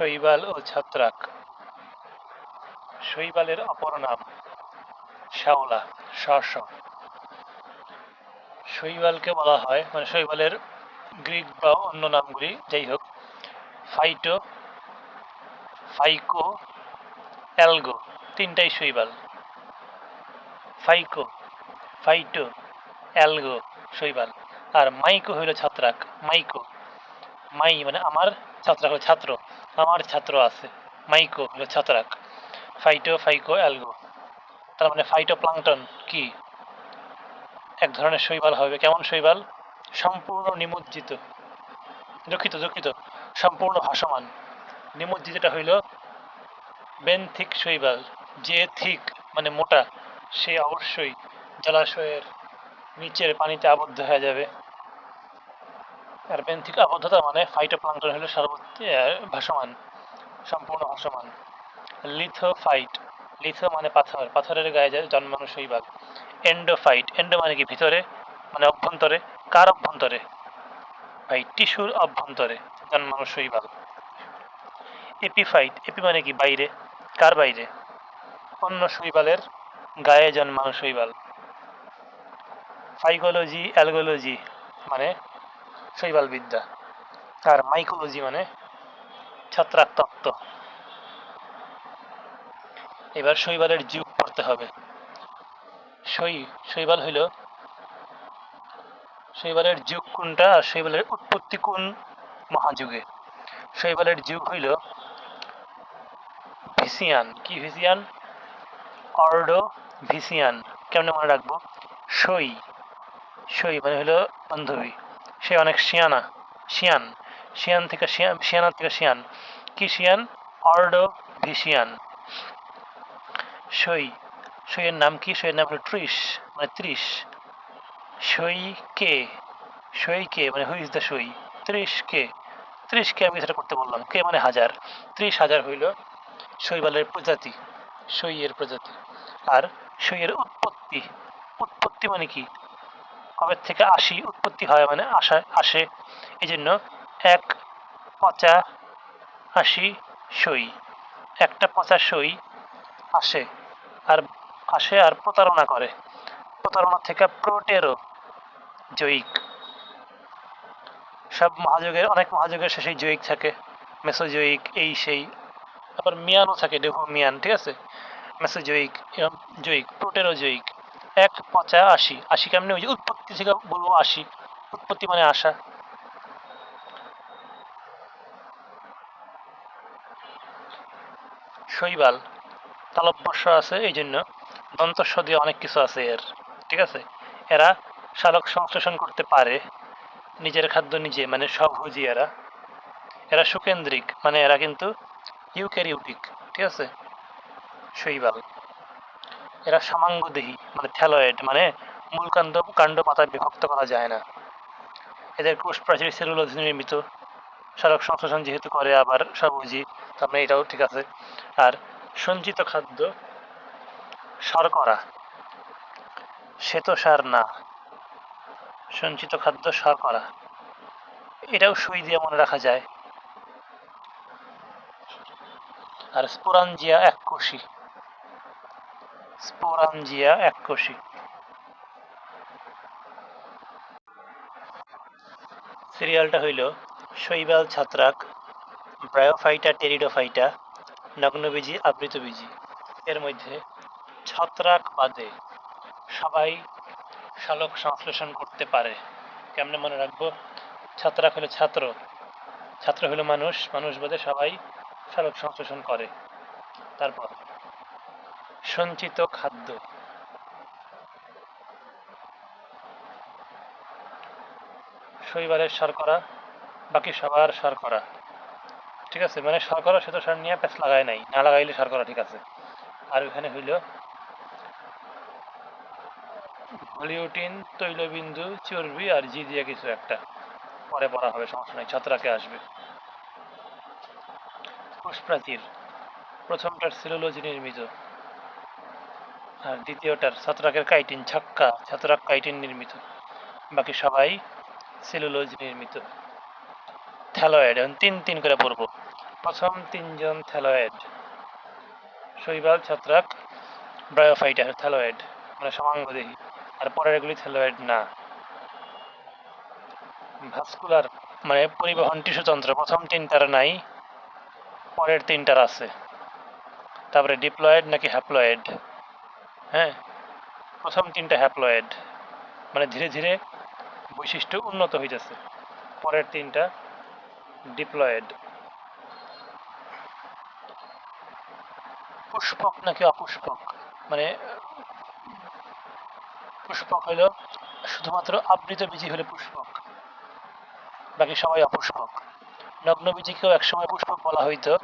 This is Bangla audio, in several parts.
শৈবাল ও ছত্রাক। শৈবালের অপর নাম শ্যাওলা শ শ শৈবালকে বলা হয় মানে শৈবালের গ্রিক বা অন্য নামগুলি, যাই হোক, ফাইটো, ফাইকো, অ্যালগো, তিনটাই শৈবাল। ফাইকো, ফাইটো, অ্যালগো, শৈবাল। আর মাইকো হইল ছত্রাক, মাইকো। মাই মানে আমার, ছত্রাক হলো ছাত্র। আমার ছাত্র আছে, মাইকো হলো ছত্রাক। Phyto, phyco, algo. তার মানে ফাইটো প্লাংটন কি? এক ধরনের শৈবাল হবে। কেমন শৈবাল? সম্পূর্ণ নিমজ্জিত। দুঃখিত দুঃখিত। সম্পূর্ণ ভাসমান। নিমজ্জিতটা হইল বেনথিক শৈবাল। যে থিক মানে মোটা, সে অবশ্যই জলাশয়ের নিচের পানিতে আবদ্ধ হয়ে যাবে। আর বেনথিক আবদ্ধতা মানে ফাইটোপ্লাঙ্কটন হলো সর্বত্র ভাসমান, সম্পূর্ণ ভাসমান। লিথোফাইট লিথো মানে পাথর, পাথরের গায়ে জন্মানো শৈবাল এন্ডোফাইট এন্ডো মানে কি? ভিতরে মানে অভ্যন্তরে। কার অভ্যন্তরে? ভাই, টিস্যুর অভ্যন্তরে জন্মানো শৈবাল এপিফাইট এপি মানে কি? বাইরে। কার বাইরে? অন্য শৈবালের গায়ে জন্মানো শৈবাল ফাইকোলজি অ্যালগোলজি মানে শৈবাল বিদ্যা। আর মাইকোলজি মানে ছত্রাক তত্ত্ব। এবার শৈবালের যুগ পড়তে হবে। শৈ, শৈবাল হইল শৈবালের যুগ কোনটা আর শৈবালের উৎপত্তি কোন মহাযুগে? শৈবালের যুগ হইল ভিসিয়ান। কি ভিসিয়ান? অর্ডো ভিসিয়ান। কেমন মনে রাখব? সই সই মানে হলো বান্ধবী। সে অনেক শিয়ানা শিয়ান শিয়ান থেকে শিয়ান শিয়ানা থেকে শিয়ান কি শিয়ান অর্ডো ভিসিয়ান সই, সইয়ের নাম কি? সইয়ের নাম হলো ত্রিশ মানে ত্রিশ। সই কে? সই কে? মানে হুইজ দ্য সই? ত্রিশ কে? ত্রিশ কে আমি সেটা করতে বললাম। কে মানে হাজার। ত্রিশ হাজার হইল শৈবালের প্রজাতি, সইয়ের প্রজাতি। আর সইয়ের উৎপত্তি উৎপত্তি মানে কি? কবে থেকে আসি উৎপত্তি হয় মানে আসা আসে এই জন্য এক পচা আশি সই, একটা পচা সই আসে, আর আসে আর প্রতারণা করে। প্রতারণা থেকে প্রোটেরো জৈক। সব মহাযুগের, অনেক মহাযোগের শেষেই জৈক থাকে, মেসোজৈক, এই সেই তারপর মিয়ানও থাকে, ডেভো মিয়ান, ঠিক আছে? মেসোজৈক প্রোটেরো জৈক এক পচা আশি আশি কেমনি ওই যে থেকে বলব আশি উৎপত্তি মানে আসা শৈবাল, তালব্যস্য আছে এই জন্য দন্তস্ব দিয়ে অনেক কিছু আছে এর, ঠিক আছে? এরা শালক সংশ্লেষণ করতে পারে, নিজের খাদ্য নিজে মানে স্বভোজী এরা। এরা সুকেন্দ্রিক মানে এরা কিন্তু ইউক্যারিউটিক ঠিক আছে? শৈবাল। এরা সমাঙ্গদেহী মানে থ্যালয়েড মানে মূল কাণ্ড কাণ্ড পাতা বিভক্ত করা যায় না। এদের কোষ প্রাচীর সেলুলোজ নির্মিত। সারক সংশ্লেষণ যেহেতু করে, আবার সবুজি তার মানে এটাও ঠিক আছে। আর সঞ্চিত খাদ্য শর্করা শ্বেতসার না। সঞ্চিত খাদ্য শর্করা এটাও সুই দিয়ে মনে রাখা যায়। আর স্পোরাঞ্জিয়া এককোষী। স্পোরাঞ্জিয়া এককোষী। সিরিয়ালটা হইল শৈবাল ছত্রাক ব্রায়োফাইটা টেরিডোফাইটা নগ্নবীজি, আবৃতবীজি। এর মধ্যে ছত্রাক বাদে সবাই শালক সংশ্লেষণ করতে পারে। কেমনে মনে রাখব? ছত্রাক হলো ছাত্র। ছাত্র হলো মানুষ। মানুষ বাদে সবাই শালক সংশ্লেষণ করে। তারপর, সঞ্চিত খাদ্য। শৈবালের শর্করা বাকি সবার শর্করা ঠিক আছে? মানে শর্করা সে তো সার নিয়ে প্যাঁচ লাগায় নাই। না লাগাইলে শর্করা ঠিক আছে। আর ওখানে হইল ভলিউটিন তৈলবিন্দু, চর্বি আর জি দিয়ে কিছু একটা। পরে পড়া হবে, সমস্যা নাই, ছত্রাকে আসবে। কোষ প্রথমটার সেলুলোজি নির্মিত। আর দ্বিতীয়টার ছত্রাকের কাইটিন, ছক্কা, ছত্রাক কাইটিন নির্মিত। বাকি সবাই সেলুলোজ নির্মিত থ্যালয়েড, এখন তিন তিন করে পড়ব। প্রথম তিনজন থ্যালয়েড। শৈবাল ছত্রাক ব্রায়োফাইটা থ্যালয়েড মানে সমাঙ্গদেহী আর পরের এগুলি থ্যালয়েড না। ভাস্কুলার মানে পরিবহন টিস্যুতন্ত্র প্রথম তিনটার নাই, পরের তিনটার আছে। তারপরে ডিপ্লয়েড নাকি হ্যাপ্লয়েড? হ্যাঁ প্রথম তিনটা হ্যাপ্লয়েড। মানে ধীরে ধীরে বৈশিষ্ট্য উন্নত হইতেছে। পরের তিনটা ডিপ্লয়েড পুষ্পক নাকি অপুষ্পক? মানে পুষ্পক হলো শুধুমাত্র আবৃত বীজি হলে পুষ্পক। বাকি সবাই অপুষ্পক। নগ্ন বীজিকেও একসময় পুষ্পক বলা হইতো।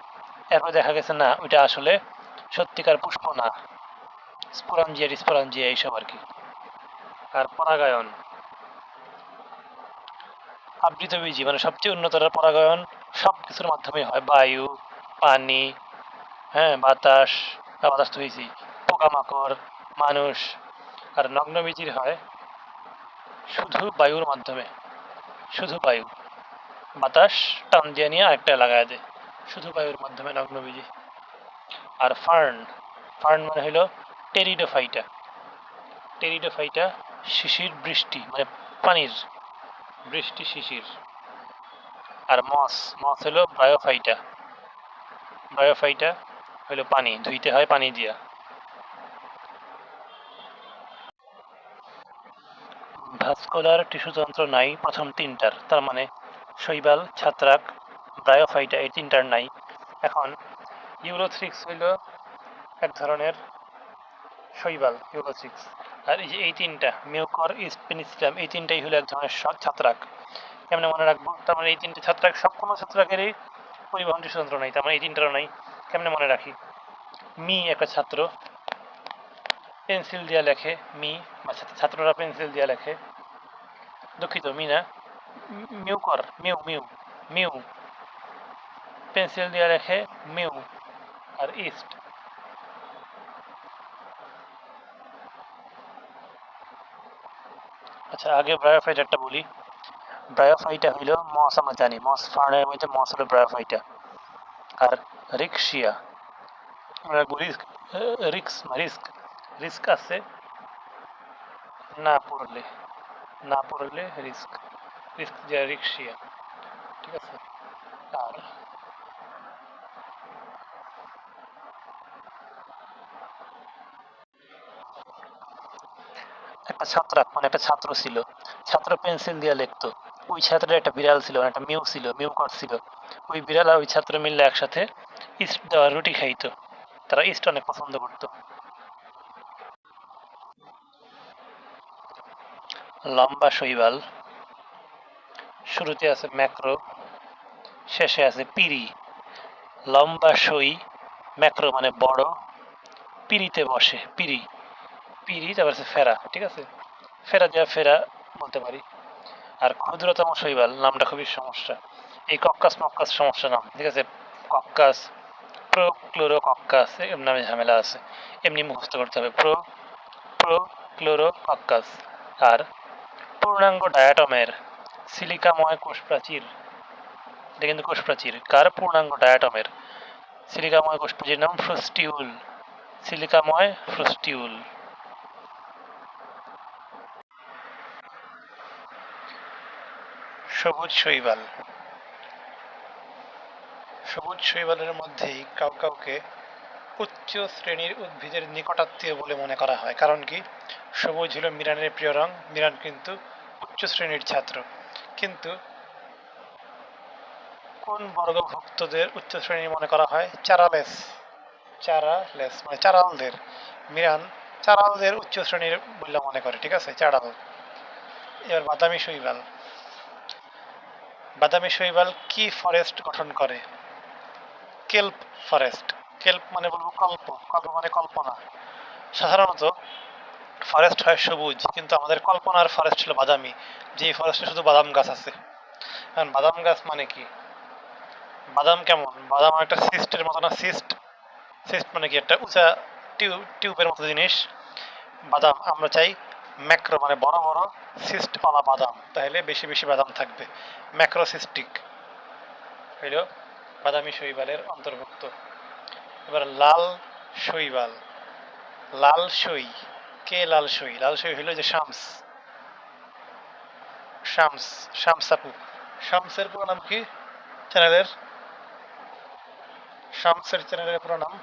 এরপর দেখা গেছে, না, ওইটা আসলে সত্যিকার পুষ্প না। স্পোরাঞ্জিয়া স্পোরাঞ্জিয়া এইসব আর কি। আর পরাগায়ন। আবৃত বীজি মানে সবচেয়ে উন্নতর পরাগায়ন সব কিছুর মাধ্যমে হয়। বায়ু, পানি হ্যাঁ বাতাস বাতাস তো হয়েছি পোকামাকড়, মানুষ, আর নগ্ন বীজির হয় শুধু বায়ুর মাধ্যমে। শুধু বায়ু। বাতাস টান দিয়ে নিয়ে আরেকটা লাগায় দেয় শুধু বায়ুর মাধ্যমে নগ্ন বীজি। আর ফার্ন ফার্ন মানে হলো টেরিডোফাইটা। টেরিডোফাইটা শিশির বৃষ্টি মানে পানির বৃষ্টি শিশির। আর মস মস হলো বায়োফাইটা। বায়োফাইটা হলো পানি, ধুইতে হয় পানি দিয়া। ভাস্কুলার টিস্যুতন্ত্র নাই, প্রথম তিনটার। তার মানে শৈবাল, ছত্রাক ব্রায়োফাইটা এই তিনটার নাই। এখন ইউরোথ্রিক্স হইল এক ধরনের শৈবাল, ইউরোথ্রিক্স। আর এই যে এই তিনটা, মিউকর ইস্পেনিসিলাম এই তিনটাই হলো এক ধরনের ছত্রাক। কেমনে মনে রাখব? তার মানে এই তিনটে ছত্রাক সব কোনো ছত্রাকেরই পরিবহন টিস্যুতন্ত্র নাই, তার মানে এই তিনটারও নাই। কেমনে মনে রাখি? মি একটা ছাত্র, পেন্সিল দিয়া লেখে, মি বা ছাত্ররা পেন্সিল দিয়া লেখে। দুঃখিত, মি না। মি- মিউ কর মিউ মিউ মিউ। পেন্সিল দিয়া লেখে, মিউ। আর ইস্ট। আচ্ছা আগে ব্রায়োফাইট একটা বলি ব্রায়োফাইটা হইল মস আমরা জানি মস ফার্নের মধ্যে মস হলো ব্রায়োফাইটা আর রিক্সিয়া আমরা বলি রিক্স রিস্ক রিস্ক আছে না পড়লে না পড়লে রিস্ক রিস্ক যে রিক্সিয়া ঠিক আছে আর একটা ছাত্রাক মানে একটা ছাত্র ছিল। ছাত্র পেন্সিল দিয়ে লিখতো। ওই ছাত্রের একটা বিড়াল ছিল মানে একটা মিউ ছিল, মিউ কর ছিল। ওই বিড়াল আর ওই ছাত্র মিললে একসাথে ইস্ট দেওয়া রুটি খাইতো। তারা ইস্ট অনেক পছন্দ করতো। লম্বা শৈবাল। শুরুতে আছে ম্যাক্রো, শেষে আছে পিরি লম্বা সই, ম্যাক্রো মানে বড় পিরিতে বসে পিরি পিরি তারপর ফেরা, ঠিক আছে? ফেরা ফেরা বলতে পারি। আর ক্ষুদ্রতম শৈবাল, নামটা খুবই সমস্যা। এই কক্কাস মক্কাস সমস্যা নাম, ঠিক আছে? কক্কাস, প্রো ক্লোরো কক্কাস নামে ঝামেলা আছে। এমনি মুখস্থ করতে হবে। প্রো প্রো ক্লোরো কক্কাস আর পূর্ণাঙ্গ ডায়াটমের, সিলিকাময় কোষ প্রাচীর এটা কিন্তু কোষ প্রাচীর কার পূর্ণাঙ্গ ডায়াটমের? সিলিকাময় কোষ প্রাচীর নাম ফ্রুস্টিউল। সিলিকাময় ফ্রুস্টিউল। সবুজ শৈবাল। সবুজ শৈবালের মধ্যেই কাউ কাউকে উচ্চ শ্রেণির উদ্ভিদের নিকটাত্মীয় বলে মনে করা হয়। কারণ কি? সবুজ হলো মিরানের প্রিয় রং, মিরান কিন্তু উচ্চ শ্রেণির ছাত্র। কিন্তু কোন বর্গভুক্তদের উচ্চ শ্রেণি মনে করা হয়? চারালেস চারালেস মানে চারালদের। মিরান চারালদের উচ্চ শ্রেণির বলে মনে করে, ঠিক আছে? চারাল। এবার বাদামি শৈবাল। বাদামি শৈবাল কি ফরেস্ট গঠন করে? কেল্প ফরেস্ট কেল্প মানে বলব কল্প। কল্প মানে কল্পনা। সাধারণত ফরেস্ট হয় সবুজ, কিন্তু আমাদের কল্পনার ফরেস্ট হলো বাদামি। যেই ফরেস্টে শুধু বাদাম গাছ আছে। কারণ বাদাম গাছ মানে কি? বাদাম কেমন? বাদাম একটা সিস্টের মতো না সিস্ট সিস্ট মানে কি? একটা উঁচা টিউব টিউবের মতো জিনিস। বাদাম আমরা চাই ম্যাক্রো মানে বড় বড় সিস্টওয়ালা বাদাম, তাহলে বেশি বেশি বাদাম থাকবে। ম্যাক্রোসিস্টিক। হইল বাদামি শৈবালের অন্তর্ভুক্ত। এবার লাল শৈবাল। লাল সই কে লাল সই লাল সই হইল যে শামস। শামস শামস আপু। শামসের পুরো নাম কি? চ্যানেলের? শামসের চ্যানেলের পুরো নাম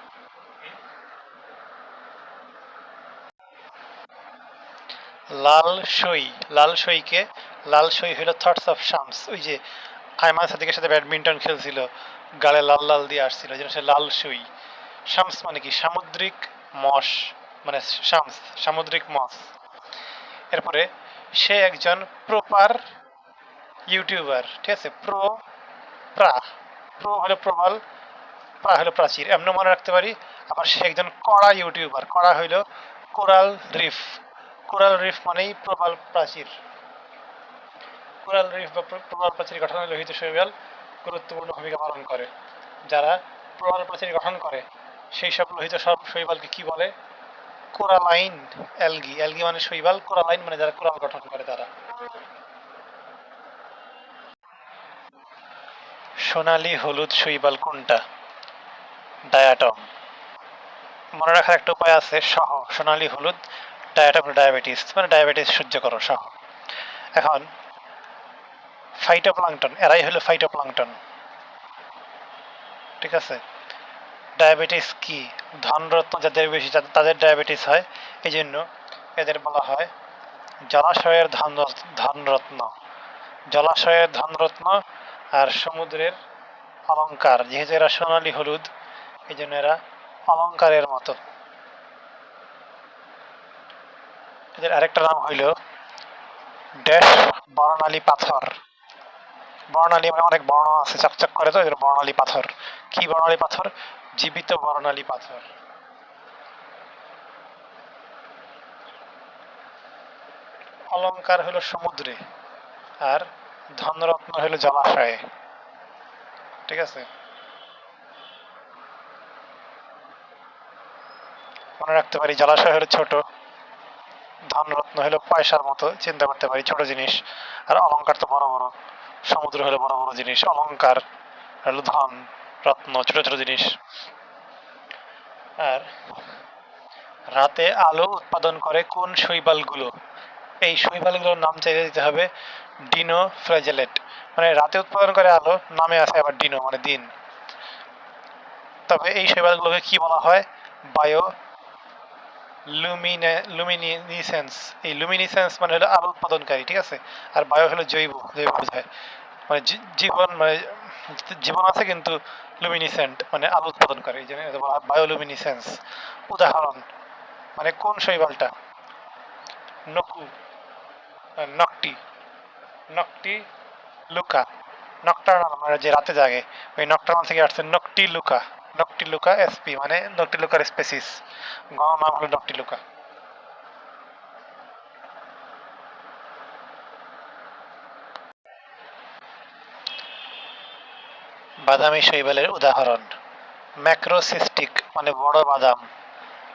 লাল সই লাল সইকে লাল সই হইল অফ শামস ওই যে আয়মান সাদিকের সাথে ব্যাডমিন্টন খেলছিল, গালে লাল লাল দিয়ে আসছিল, যেন সে লাল সই শামস মানে কি? সামুদ্রিক মস মানে শামস সামুদ্রিক মস এরপরে সে একজন প্রপার ইউটিউবার ঠিক আছে? প্রো প্রা প্রো হলো প্রবাল প্রা হলো প্রাচীর। এমন মনে রাখতে পারি, আবার সে একজন কড়া ইউটিউবার কড়া হইল কোরাল রিফ কোরাল রিফ মানেই প্রবাল প্রাচীর। কোরাল রিফ বা প্রবাল প্রাচীর গঠনে লোহিত শৈবাল গুরুত্বপূর্ণ ভূমিকা পালন করে। যারা প্রবাল প্রাচীর গঠন করে, সেই সব লোহিত সব শৈবালকে কি বলে? Coralline algae. অ্যালগি মানে শৈবাল, কোরালাইন মানে যারা কোরাল গঠন করে তারা। সোনালী হলুদ শৈবাল কোনটা? ডায়াটম। মনে রাখার একটা উপায় আছে, সহ। সোনালী হলুদ ডায়াটম ডায়াবেটিস মানে ডায়াবেটিস সহ্য করো সহ এখন ফাইটোপ্লাঙ্কটন এরাই হলো ফাইটোপ্লাঙ্কটন ঠিক আছে? ডায়াবেটিস কি? ধনরত্ন যাদের বেশি তাদের ডায়াবেটিস হয় এই জন্য এদের বলা হয় জলাশয়ের ধন ধনরত্ন। জলাশয়ের ধনরত্ন আর সমুদ্রের অলংকার যেহেতু এরা সোনালী হলুদ এই জন্য এরা অলংকারের মতো। এদের আরেকটা নাম হইল ড্যাশ বর্ণালী পাথর। বর্ণালী মানে অনেক বর্ণ আছে, চকচক করে তো, এদের বর্ণালী পাথর। কি বর্ণালী পাথর? জীবিত বর্ণালী পাথর। অলংকার হলো সমুদ্রে আর ধনরত্ন হলো জলাশয়ে। ঠিক আছে? মনে রাখতে পারি জলাশয় হলো ছোট। ধনরত্ন হলো পয়সার মতো চিন্তা করতে পারি, ছোট জিনিস। আর অলংকার তো বড় বড়। সমুদ্র হলো বড় বড় জিনিস, অলংকার হলো ধন, রত্ন, ছোট ছোট জিনিস। আর রাতে আলো উৎপাদন করে কোন শৈবালগুলো? এই শৈবালগুলোর নাম চাইতে দিতে হবে ডিনো ফ্ল্যাজেলেট মানে রাতে উৎপাদন করে আলো, নামে আছে আবার ডিনো মানে দিন। তবে এই শৈবালগুলোকে কি বলা হয়? বায়ো লুমিনিসেন্স এই লুমিনিসেন্স মানে হলো আলো উৎপাদনকারী, ঠিক আছে? আর বায়ো হলো জৈব জৈব বোঝায়। মানে জীবন মানে জীবন আছে কিন্তু লুমিনিসেন্ট মানে আলো উৎপাদন করে এই জন্য এটা বলা বায়োলুমিনিসেন্স উদাহরণ মানে কোন শৈবালটা? নকু নকটি নকটি লুকা, নকটার্নাল মানে যে রাতে জাগে, ওই নকটার্নাল থেকে আসছে noctiluca. Noctiluca SP মানে নকটি লুকার স্পেসিস গণ নাম হলো নকটি লুকা বাদামি শৈবালের উদাহরণ। ম্যাক্রোসিস্টিক মানে বড় বাদাম।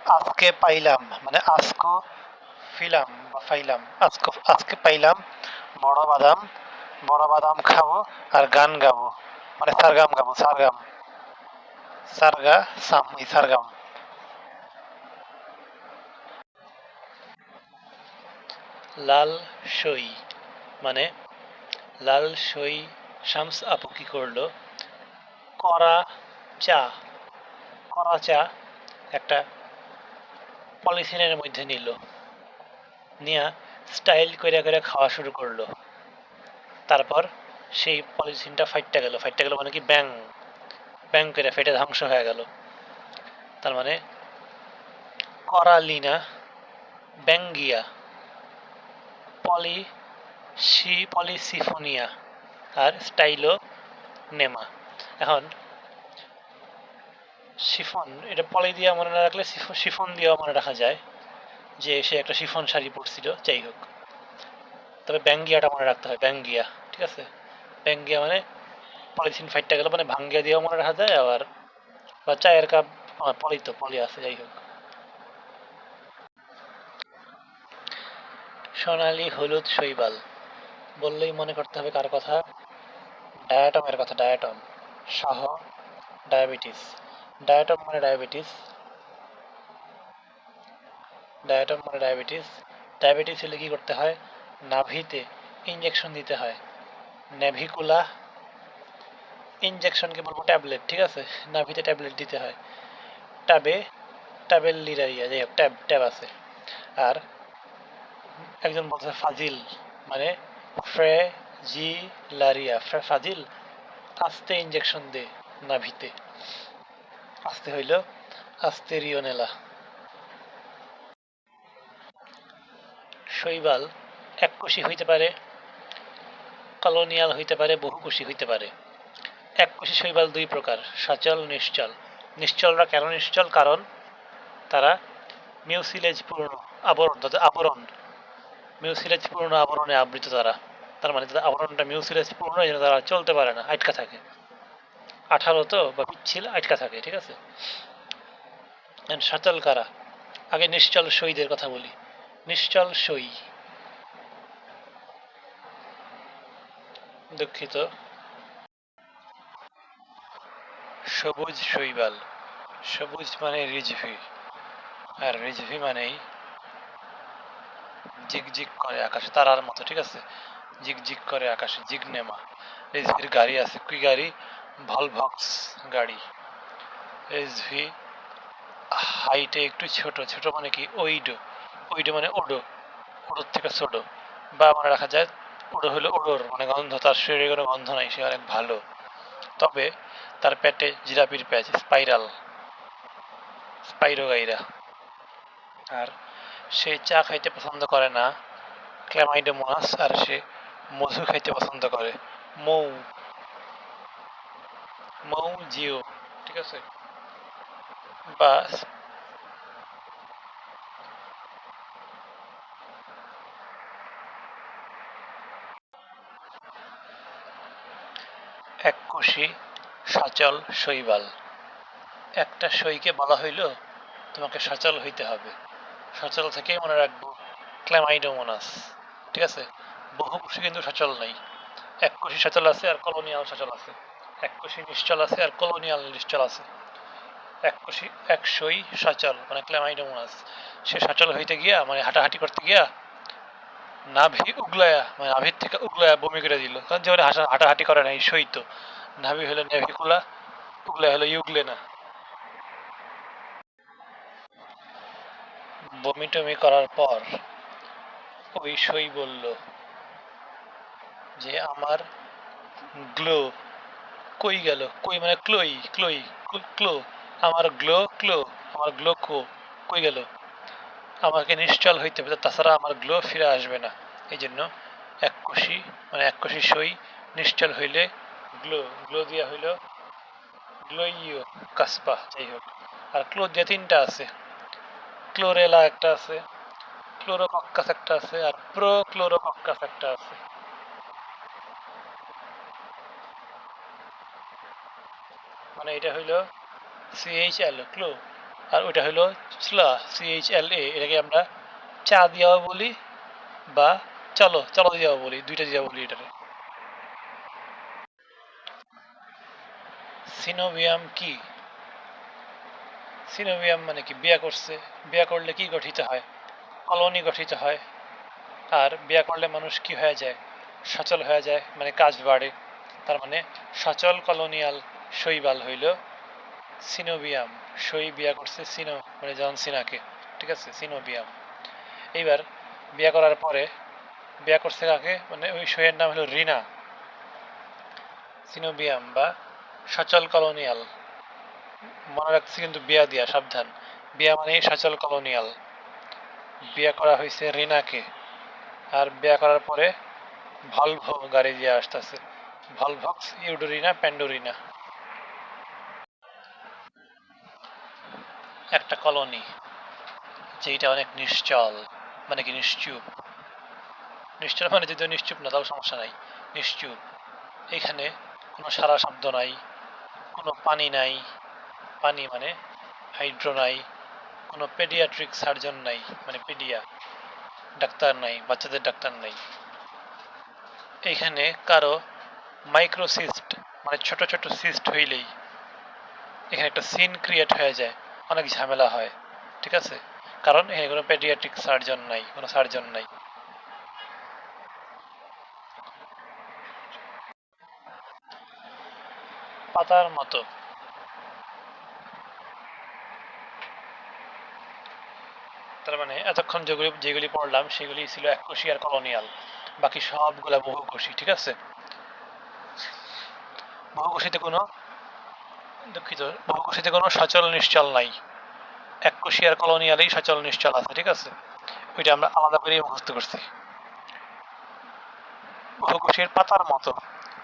আজকে পাইলাম মানে আজকো ফিলাম বা ফাইলাম। আজকো, আজকে পাইলাম বড় বাদাম। বড় বাদাম খাব আর গান গাবো। মানে সারগাম গাবো, সারগাম। সারগা সাম এই সারগাম লাল সই মানে লাল সই শামস আপু কি করল? করা চা করা চা একটা পলিথিনের মধ্যে নিল, নিয়া স্টাইল করে করে খাওয়া শুরু করল। তারপর সেই পলিথিনটা ফাইটটা গেল ফাইটটা গেল মানে কি ব্যাং। ব্যাং করে ফেটে ধ্বংস হয়ে গেল। তার মানে করালিনা, ব্যাঙ্গিয়া, পলি সি, পলিসিফোনিয়া আর স্টাইলো নেমা এখন শিফন, এটা পলি দিয়া মনে না রাখলে শিফন দিয়েও মনে রাখা যায় যে সে একটা শিফন শাড়ি পরছিল, যাই হোক। তবে ব্যাঙ্গিয়াটা মনে রাখতে হয়, ব্যাঙ্গিয়া, ঠিক আছে? ব্যাঙ্গিয়া মানে পলিথিন ফাইটটা গেল মানে ভাঙ্গিয়া দিয়েও মনে রাখা যায় আবার বা চায়ের কাপ পলি তো পলি আছে, যাই হোক। সোনালি হলুদ শৈবাল, বললেই মনে করতে হবে কার কথা? ডায়াটমের কথা, ডায়াটম। সহ, ডায়াবেটিস। ডায়াটম মানে ডায়াবেটিস। ডায়াটম মানে ডায়াবেটিস। ডায়াবেটিস হলে কি করতে হয়? নাভিতে ইঞ্জেকশন দিতে হয়। নেভিকুলা ইঞ্জেকশনকে বলব ট্যাবলেট ঠিক আছে? নাভিতে ট্যাবলেট দিতে হয়। ট্যাবে ট্যাবেল লিরারিয়া যাই হোক ট্যাব ট্যাব আছে। আর একজন বলছে ফাজিল মানে ফ্রেজিলারিয়া ফাজিল, আস্তে ইঞ্জেকশন দে নাভিতে। আস্তে হইল আস্তে রিওনেলা শৈবাল এককোষী হইতে পারে, কলোনিয়াল হইতে পারে, বহুকোষী হইতে পারে। এককোষী শৈবাল দুই প্রকার, সচল, নিশ্চল। নিশ্চলরা কেন নিশ্চল? কারণ তারা মিউসিলেজ পূর্ণ আবরণ, তাদের আবরণ, মিউসিলেজ পূর্ণ আবরণে আবৃত তারা। তার মানে তাদের আবরণটা মিউসিলেজ পূর্ণ, এই জন্য তারা চলতে পারে না, আটকা থাকে। আঠারো তো বা পিচ্ছিল, আটকা থাকে, ঠিক আছে? সচল কারা? আগে নিশ্চল সইদের কথা বলি। নিশ্চল সই দুঃখিত। সবুজ শৈবাল। সবুজ মানে রিজভি। আর রিজভি মানেই জিগজিগ করে আকাশে, তারার মতো, ঠিক আছে? জিগজিগ করে আকাশে জিগনেমা রিজভির গাড়ি আছে। কি গাড়ি? ভলভক্স গাড়ি। রিজভি হাইটে একটু ছোট। ছোট মানে কি? ওইডো। ওইডো মানে ওডো। ওডোর থেকে ছোট। বা মনে রাখা যায়, ওডো হলো ওডোর। মানে গন্ধ, তার শরীরে কোনো গন্ধ নাই, সে অনেক ভালো। তবে তার পেটে জিরাপির প্যাচ, স্পাইরাল, স্পাইরোগাইরা। আর সে চা খাইতে পছন্দ করে না ক্ল্যামাইডোমোনাস আর সে মধু খাইতে পছন্দ করে। মৌ। মৌ জিও, ঠিক আছে? বা এককোষী সচল শৈবাল। একটা সইকে বলা হইল, তোমাকে সচল হইতে হবে। সচল থেকেই মনে রাখব ক্ল্যামাইডোমোনাস ঠিক আছে? বহু বহুকোষী কিন্তু সচল নাই। এককোষী সচল আছে আর কলোনিয়াল সচল আছে। এককোষী নিশ্চল আছে আর কলোনিয়াল নিশ্চল আছে। এককোষী একশই সচল মানে ক্ল্যামাইডোমোনাস সে সচল হইতে গিয়া মানে হাঁটাহাঁটি করতে গিয়া নাভি উগলায়া মানে নাভির থেকে উগলায়া বমি করে দিল। কারণ হাঁটাহাঁটি করে না সইত নাভি হলো হলো ইউগলেনা। বমি টমি করার পর ওই সই বলল যে, আমার গ্লো কই গেল? কই মানে ক্লোই ক্লোই ক্লো। আমার গ্লো, ক্লো। আমার গ্লো কো, কই গেল? আমাকে নিশ্চল হইতে হবে। তাছাড়া আমার গ্লো ফিরে আসবে না। এই জন্য এককোষী মানে এককোষী সই নিশ্চল হইলে গ্লো গ্লো দিয়া হইল গ্লোইও কাসপা যাই হোক আর ক্লো দিয়ে তিনটা আছে। ক্লোরেলা একটা আছে, ক্লোরোকক্কাস একটা আছে, আর প্রো ক্লোরোকক্কাস একটা আছে। মানে এটা হইল সিএইচএল ক্লো। আর ওইটা হইল স্লা সিএইচএল এ এটাকে আমরা চা দিয়াও বলি বা চলো চলো দিয়াও বলি, দুইটা দিয়া বলি এটাকে। সিনোভিয়াম কি? সিনোভিয়াম মানে কি? বিয়া করছে। বিয়া করলে কি গঠিত হয়? কলোনি গঠিত হয়। আর বিয়া করলে মানুষ কি হয়ে যায়? সচল হয়ে যায় মানে কাজ বাড়ে। তার মানে সচল কলোনিয়াল শৈবাল হইল সিনোবিয়াম সই বিয়া করছে সিনো মানে জন সিনাকে, ঠিক আছে? সিনোবিয়াম এইবার বিয়া করার পরে বিয়া করছে কাকে? মানে ওই সইয়ের নাম হলো রিনা। সিনোবিয়াম বা সচল কলোনিয়াল। মনে রাখছি কিন্তু বিয়া দিয়া, সাবধান। বিয়া মানে সচল কলোনিয়াল। বিয়া করা হয়েছে রিনাকে। আর বিয়া করার পরে ভলভ গাড়ি দিয়ে আসতেছে। Volvox Eudorina, Pandorina. একটা কলোনি যেটা অনেক নিশ্চল মানে কি নিশ্চুপ। নিশ্চল মানে যদিও নিশ্চুপ না, তাও সমস্যা নাই, নিশ্চুপ। এখানে কোনো সারা শব্দ নাই, কোনো পানি নাই, পানি মানে হাইড্রো নাই, কোনো পেডিয়াট্রিক সার্জন নাই মানে পেডিয়া, ডাক্তার নাই, বাচ্চাদের ডাক্তার নাই। এখানে কারও মাইক্রোসিস্ট মানে ছোট ছোট সিস্ট হইলেই এখানে একটা সিন ক্রিয়েট হয়ে যায়। অনেক ঝামেলা হয়, ঠিক আছে? কারণ কোনো পেডিয়াট্রিক সার্জন নাই, কোনো সার্জন নাই। পাতার মতো। তার মানে এতক্ষণ যেগুলি যেগুলি পড়লাম, সেগুলি ছিল এককোষী আর কলোনিয়াল বাকি সবগুলা বহুকোষী, ঠিক আছে? বহুকোষীতে কোনো দুঃখিত বহুকোষীতে কোনো সচল নিশ্চল নাই। এককোষী আর কলোনিয়ালেই সচল নিশ্চল আছে, ঠিক আছে? ওইটা আমরা আলাদা করে মুখস্থ করছি। বহুকোষীর পাতার মতো।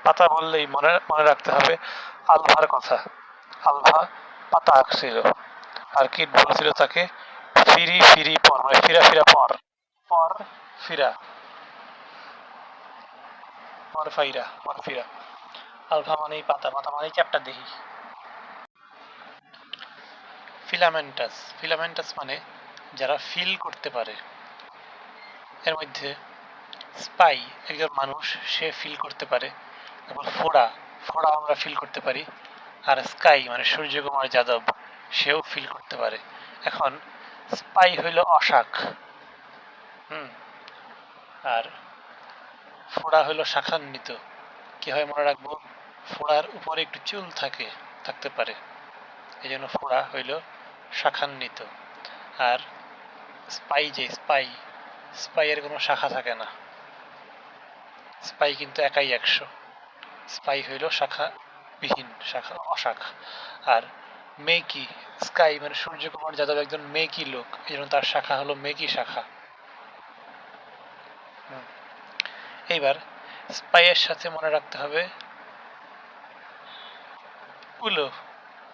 পাতা বললেই মনে মনে রাখতে হবে, আলভার কথা। আলভা পাতা আঁকছিল, আর কিট বলেছিল তাকে ফিরি ফিরি পর মানে ফিরা ফিরা পর। পর ফিরা। পর ফাইরা, পর ফিরা। আলফা মানেই পাতা পাতা মানেই চ্যাপ্টার দেখি। ফিলামেন্টাস ফিলামেন্টাস মানে যারা ফিল করতে পারে। এর মধ্যে স্পাই একজন মানুষ, সে ফিল করতে পারে। তারপর ফোড়া ফোড়া আমরা ফিল করতে পারি। আর স্কাই মানে সূর্যকুমার যাদব, সেও ফিল করতে পারে। এখন স্পাই হইল অশাক। হুম। আর ফোড়া হইল শাখান্বিত। কি হয় মনে রাখব? ফোড়ার উপরে একটু চুল থাকে, থাকতে পারে। এই জন্য ফোড়া হইল শাখান্বিত। আর স্পাই যে স্পাই, স্পাইয়ের কোনো শাখা থাকে না। স্পাই কিন্তু একাই একশো। স্পাই হইল শাখা বিহীন শাখা অশাখা। আর মেকি, স্কাই মানে সূর্যকুমার যাদব একজন মেকি লোক এই জন্য তার শাখা হলো মেকি শাখা। এইবার স্পাইয়ের সাথে মনে রাখতে হবে, উলো,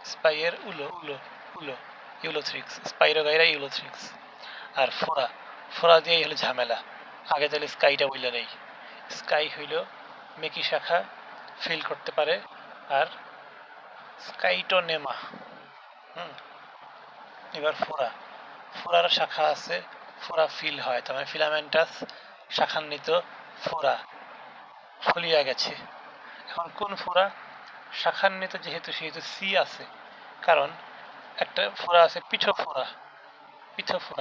স্পাইয়ের উলো উলো উলো। Ulothrix স্পাইরো গাইরা Ulothrix. আর দিয়েই হলো ঝামেলা। আগে তাহলে স্কাইটা নেই। স্কাই হইল মেকি শাখা ফিল করতে পারে। আর স্কাইটোনেমা, হুম, এবার ফোরা। ফোরার শাখা আছে, ফোরা ফিল হয়। তার মানে ফিলামেন্টাস শাখান্বিত ফোরা ফলিয়া গেছে। এখন কোন ফোরা? শাখান্বিত যেহেতু, সেহেতু সি আছে। কারণ একটা আছে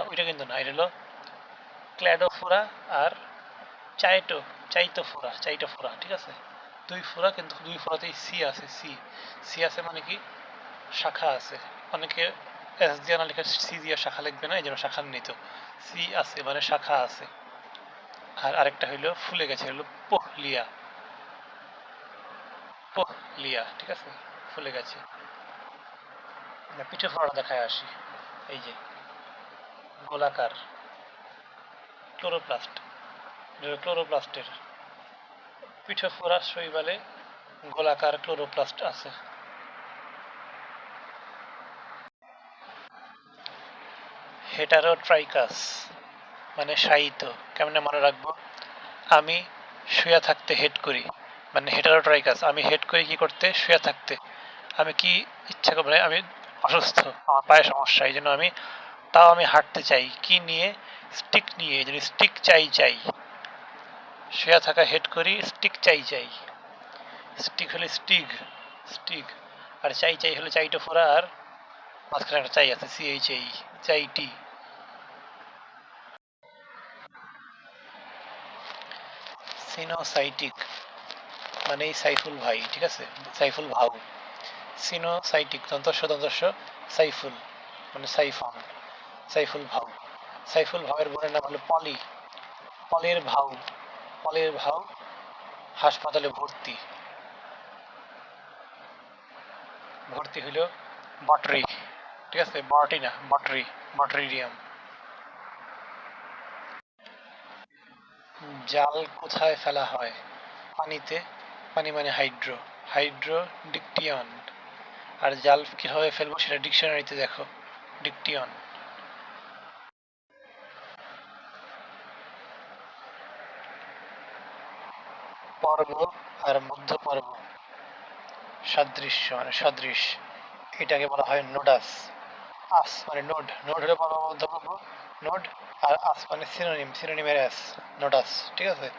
ওইটা কিন্তু হলো আর চাইটো ঠিক আছে? দুই কিন্তু, দুই সি আছে, সি। সি আছে মানে কি? শাখা আছে। অনেকে এস না লিখে সি দিয়ে শাখা লিখবে না এই জন্য শাখান্বিত সি আছে মানে শাখা আছে। আর আরেকটা হইল, ফুলে গেছে, হইল পহলিয়া। পহলিয়া, ঠিক আছে? ফুলে গেছে। না, পিঠে ফোড়া দেখায় আসি। এই যে গোলাকার ক্লোরোপ্লাস্ট ক্লোরোপ্লাস্টের পিঠে ফোড়া শৈবালে গোলাকার ক্লোরোপ্লাস্ট আছে। হেটারোট্রাইকাস মানে শায়িত কেমনে মনে রাখব? আমি শুয়ে থাকতে হেড করি মানে হেটারোট্রাইকাস আমি হেড করি কি করতে? শুয়ে থাকতে। আমি কি ইচ্ছা করে আমি অসুস্থ। আমার পায়ে সমস্যা এই জন্য আমি তাও আমি হাঁটতে চাই। কি নিয়ে? স্টিক নিয়ে এই জন্য স্টিক চাই চাই। শুয়ে থাকা হেড করি স্টিক চাই চাই। স্টিক হলে স্টিগ স্টিক আর চাই চাই হলে চাইটো ফোরা আর মাঝখানে একটা চাই আছে সি এইচ এই চাইটি সিনোসাইটিক মানে সাইফুল ভাই ঠিক আছে? সাইফুল ভাউ। সিনোসাইটিক দন্তস্ব দন্তস্ব সাইফুল মানে সাইফন সাইফুল ভাউ সাইফুল ভাউয়ের বোনের নাম হলো পলি, পলির ভাউ পলির ভাউ হাসপাতালে ভর্তি। ভর্তি হইল বটরি, ঠিক আছে? বটরি না, বটরি, বটরিডিয়াম। জাল কোথায় ফেলা হয়? পানিতে, পানি মানে হাইড্রো হাইড্রো ডিকটিয়ন আর জাল কীভাবে ফেলব সেটা ডিকশনারিতে দেখো, ডিকটিয়ন। পর্ব আর মধ্য পর্ব সাদৃশ্য মানে সদৃশ। এটাকে বলা হয় নোডাস। আস মানে নোড। নোড হলো পর্ব মধ্য পর্ব নোড, আর আস মানে সিনোনিম সিনোনিমের এস নোডাস, ঠিক আছে?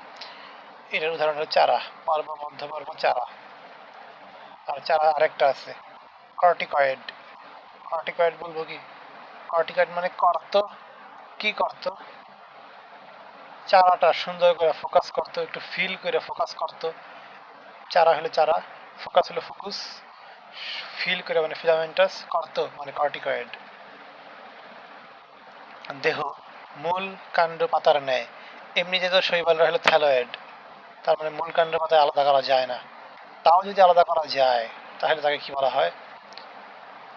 এটার উদাহরণ হলো চারা। পর্ব মধ্য পর্ব চারা। আর চারা আরেকটা আছে। কর্টিকয়েড কর্টিকয়েড বলব কি? কর্টিকয়েড মানে কর্ত। কি করত? চারাটা সুন্দর করে ফোকাস করতো, একটু ফিল করে ফোকাস করতো। চারা হলে চারা ফোকাস হলো ফোকাস ফিল করে মানে ফিলামেন্টাস করত মানে কর্টিকয়েড দেহ, মূল কাণ্ড পাতার ন্যায়। এমনিতে তো শৈবালরা হলো থ্যালয়েড তার মানে মূল কাণ্ড পাতায় আলাদা করা যায় না। তাও যদি আলাদা করা যায়, তাহলে তাকে কি বলা হয়?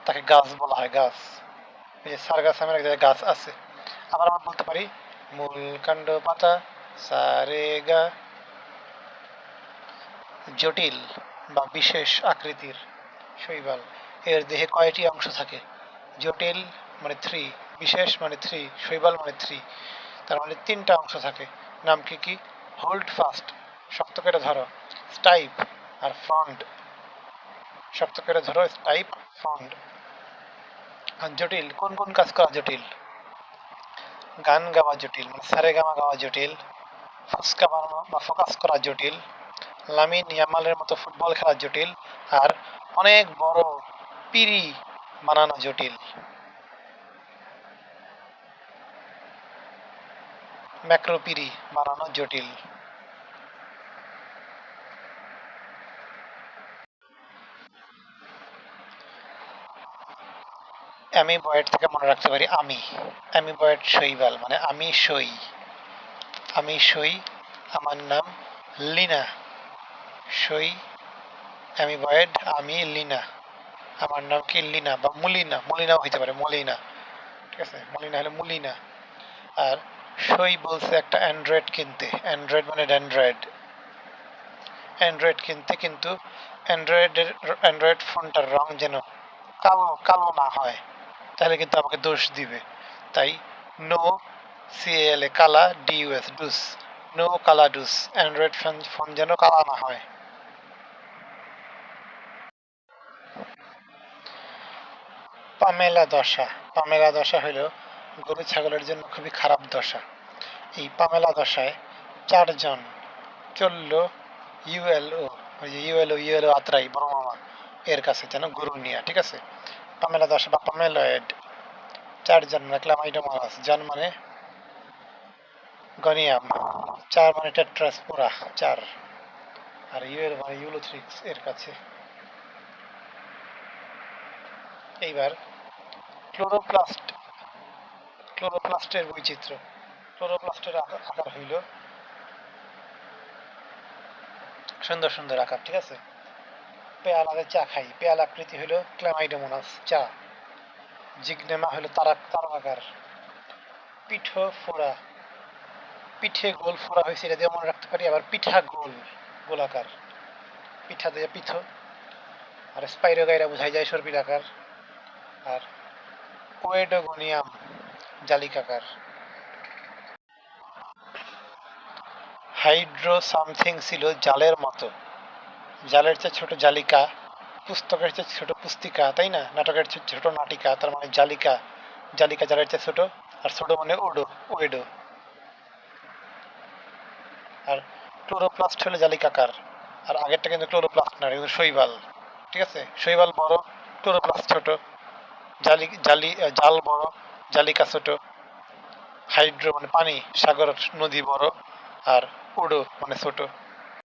তাকে গাছ বলা হয়, গাছ। এই যে সারগাছ নামের এক জায়গায় গাছ আছে। আবার আমরা বলতে পারি মূল কাণ্ড পাতা সারে গা জটিল বা বিশেষ আকৃতির শৈবাল। এর দেহে কয়টি অংশ থাকে? জটিল মানে থ্রি, বিশেষ মানে থ্রি, শৈবাল মানে থ্রি। তার মানে তিনটা অংশ থাকে। নাম কি কি? হোল্ড ফাস্ট, শক্ত করে ধরো। স্টাইপ আর ফন্ড, শক্ত করে ধরো, স্টাইপ ফন্ড। জটিল, কোন কোন কাজ করা জটিল? গান গাওয়া জটিল মানে সারে গামা গাওয়া জটিল ফুসকা বানানো বা ফোকাস করা জটিল লামিন ইয়ামালের মতো ফুটবল খেলা জটিল, আর অনেক বড় পিরি বানানো জটিল। ম্যাক্রো পিরি বানানো জটিল। আমি বয়েড থেকে মনে রাখতে পারি আমি। আমি বয়েড শৈবাল মানে আমি সই। আমি সই, আমার নাম লিনা। সই, আমি বয়েড আমি লিনা। আমার নাম কি লিনা বা মুলিনা? মুলিনাও হইতে পারে, মলিনা। ঠিক আছে? মলিনা হলে মুলিনা। আর সই বলছে একটা অ্যান্ড্রয়েড কিনতে। অ্যান্ড্রয়েড মানে অ্যান্ড্রয়েড। অ্যান্ড্রয়েড কিনতে কিন্তু অ্যান্ড্রয়েডের, অ্যান্ড্রয়েড ফোনটার রং যেন কালো কালো না হয়। তাহলে কিন্তু আমাকে দোষ দিবে। তাই নো সিএল এ কালা ডিইউএস ডুস নো কালা ডুস অ্যান্ড্রয়েড ফোন ফোন যেন কালা না হয়। পামেলা দশা। পামেলা দশা হলো গরু ছাগলের জন্য খুবই খারাপ দশা। এই পামেলা দশায় চারজন চলল ইউএলও ইউএলও ইউএলও আত্রাই, বড় মামা, এর কাছে যেন গরু নিয়ে ঠিক আছে? পামেলা দশা বা পামেলয়েড চারজন মানে ক্লামাইডোমারাস জন মানে গনিয়াম। চার মানে টেট্রাসপোরা চার। আর ইউএল মানে ইউলোথ্রিক্স এর কাছে। এইবার ক্লোরোপ্লাস্ট, ক্লোরোপ্লাস্টের বৈচিত্র্য। ক্লোরোপ্লাস্টের আকার হইল সুন্দর সুন্দর আকার, ঠিক আছে? পেয়ালাতে চা খাই, পেয়াল আকৃতি হইল ক্লামাইডোমোনাস চা। জিগনেমা হলো তারা তারকাকার পিঠো ফোড়া। পিঠে গোল ফোড়া হয়েছে, এটা দিয়ে মনে রাখতে পারি, আবার পিঠা গোল, গোলাকার। পিঠা দিয়ে পিঠো। আর স্পাইরোগাইরা বোঝাই যায় সর্পিল আকার। আর ওয়েডোগোনিয়াম জালিকাকার। হাইড্রো সামথিং ছিল জালের মতো। জালের চেয়ে ছোট জালিকা, পুস্তকের চেয়ে ছোট পুস্তিকা, তাই না? নাটকের চেয়ে ছোট নাটিকা, তার মানে জালিকা। জালিকা জালের চেয়ে ছোট, আর ছোট মানে ওডো ওয়েডো আর ক্লোরোপ্লাস্ট হলো জালিকাকার আর আগেরটা কিন্তু ক্লোরোপ্লাস্ট না কিন্তু শৈবাল। ঠিক আছে? শৈবাল বড়, ক্লোরোপ্লাস্ট ছোট। জালি জালি জাল বড়, জালিকা ছোট। হাইড্রো মানে পানি, সাগর নদী বড়, আর উডো মানে ছোট।